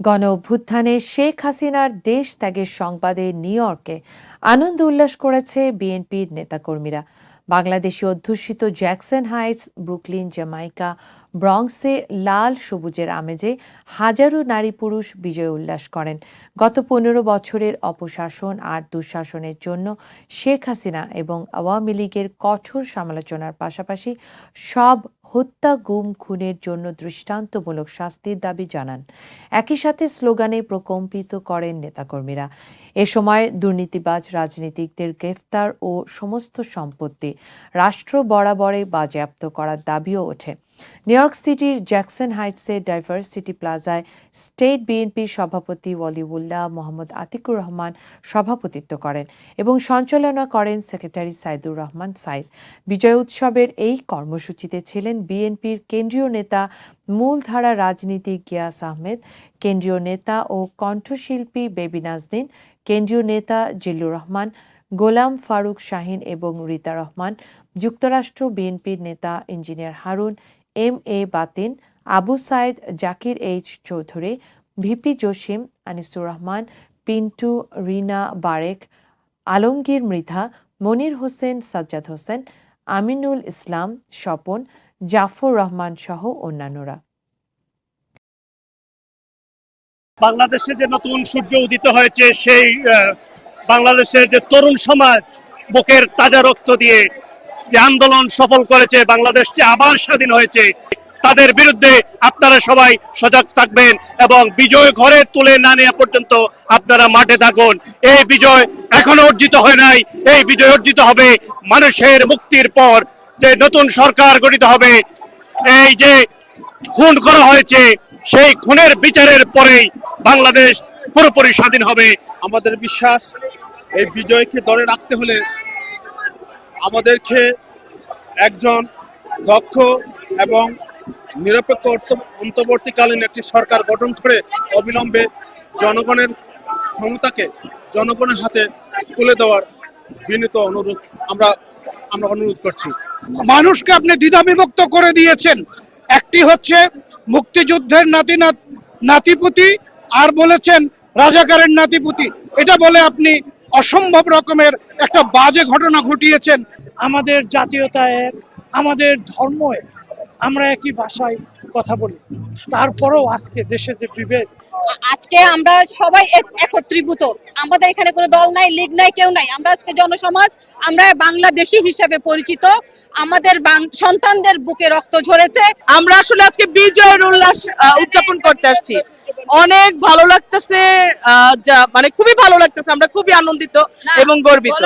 গণ অভ্যুত্থানে শেখ হাসিনার দেশ ত্যাগের সংবাদে নিউ ইয়র্কে আনন্দ উল্লাস করেছে বিএনপির নেতাকর্মীরা। বাংলাদেশি অধ্যুষিত জ্যাকসন হাইটস, ব্রুকলিন জামাইকা ব্রঙ্কসে লাল সবুজের আমেজে হাজারো নারী পুরুষ বিজয় উল্লাস করেন। গত পনেরো বছরের অপশাসন আর দুঃশাসনের জন্য শেখ হাসিনা এবং আওয়ামী লীগের কঠোর সমালোচনার পাশাপাশি সব হত্যা, গুম, খুনের জন্য দৃষ্টান্তমূলক শাস্তির দাবি জানান। একই সাথে স্লোগানে প্রকম্পিত করেন নেতাকর্মীরা। এ সময় দুর্নীতিবাজ রাজনীতিকদের গ্রেফতার ও সমস্ত সম্পত্তি রাষ্ট্র বরাবরে বাজেয়াপ্ত করার দাবিও ওঠে। নিউ ইয়র্ক সিটির জ্যাকসন হাইটসের ডাইভার্সিটি প্লাজায় স্টেট বিএনপির সভাপতি ওয়ালিউল্লাহ মোহাম্মদ আতিকুর রহমান সভাপতিত্ব করেন এবং সঞ্চালনা করেন সেক্রেটারি সাইদুর রহমান সাইদ। বিজয় উৎসবের এই কর্মসূচিতে ছিলেন বিএনপির কেন্দ্রীয় নেতা মূলধারা রাজনীতিক গিয়াস আহমেদ, কেন্দ্রীয় নেতা ও কণ্ঠশিল্পী বেবি নাজদিন কেন্দ্রীয় নেতা জিল্লুর রহমান, গোলাম ফারুক শাহিন এবং রিতা রহমান, যুক্তরাষ্ট্র বিএনপির নেতা engineer Harun M A Batin, Abu Sayeed, Zakir H Chowdhury, VP Jasim, Anisur Rahman, Pintu, Rina Barek, Alamgir Mridha, Monir Hossain, Sajjad Hossain, Aminul Islam, Swapan, Jafar Rahman সহ অন্যান্যরা। বাংলাদেশে যে নতুন সূর্য উদিত হয়েছে, সেই বাংলাদেশের যে তরুণ সমাজ, বুকের তাজা রক্ত দিয়ে যে আন্দোলন সফল করেছে, বাংলাদেশ যে আবার স্বাধীন হয়েছে, তাদের বিরুদ্ধে আপনারা সবাই সজাগ থাকবেন এবং বিজয় ঘরে তুলে না নেওয়া পর্যন্ত আপনারা মাঠে থাকুন। এই বিজয় এখনও অর্জিত হয় নাই। এই বিজয় অর্জিত হবে মানুষের মুক্তির পর। যে নতুন সরকার গঠিত হবে, এই যে খুন করা হয়েছে, সেই খুনের বিচারের পরেই বাংলাদেশ পুরোপুরি স্বাধীন হবে। আমাদের বিশ্বাস, এই বিজয়কে ধরে রাখতে হলে আমাদেরকে একজন দক্ষ এবং নিরপেক্ষ অন্তর্বর্তীকালীন একটি সরকার গঠন করে অবিলম্বে জনগণের ক্ষমতাকে জনগণের হাতে তুলে দেওয়ার বিনীত অনুরোধ আমরা আমরা অনুরোধ করছি। মানুষকে আপনি দ্বিধা বিভক্ত করে দিয়েছেন। একটি হচ্ছে মুক্তিযুদ্ধের নাত- নাতিপুতি, আর বলেছেন রাজাকারের নাতিপুতি। এটা বলে আপনি অসম্ভব রকমের একটা বাজে ঘটনা ঘটিয়েছেন। আমাদের জাতীয়তায়, আমাদের ধর্ম আমরা একই ভাষায় কথা বলি। তারপরেও আজকে দেশে যে বিভেদ আজকে আমরা সবাই একত্রীভূত। আমাদের এখানে কোনো দল নাই লীগ নাই কেউ নাই। আমরা আজকে জনসমাজ আমরা বাংলাদেশি হিসেবে পরিচিত। আমাদের সন্তানদের বুকে রক্ত ঝরেছে। আমরা আসলে আজকে বিজয়ের উল্লাস উদযাপন করতে আসছি। অনেক ভালো লাগতেছে মানে খুবই ভালো লাগতেছে। আমরা খুবই আনন্দিত এবং গর্বিত।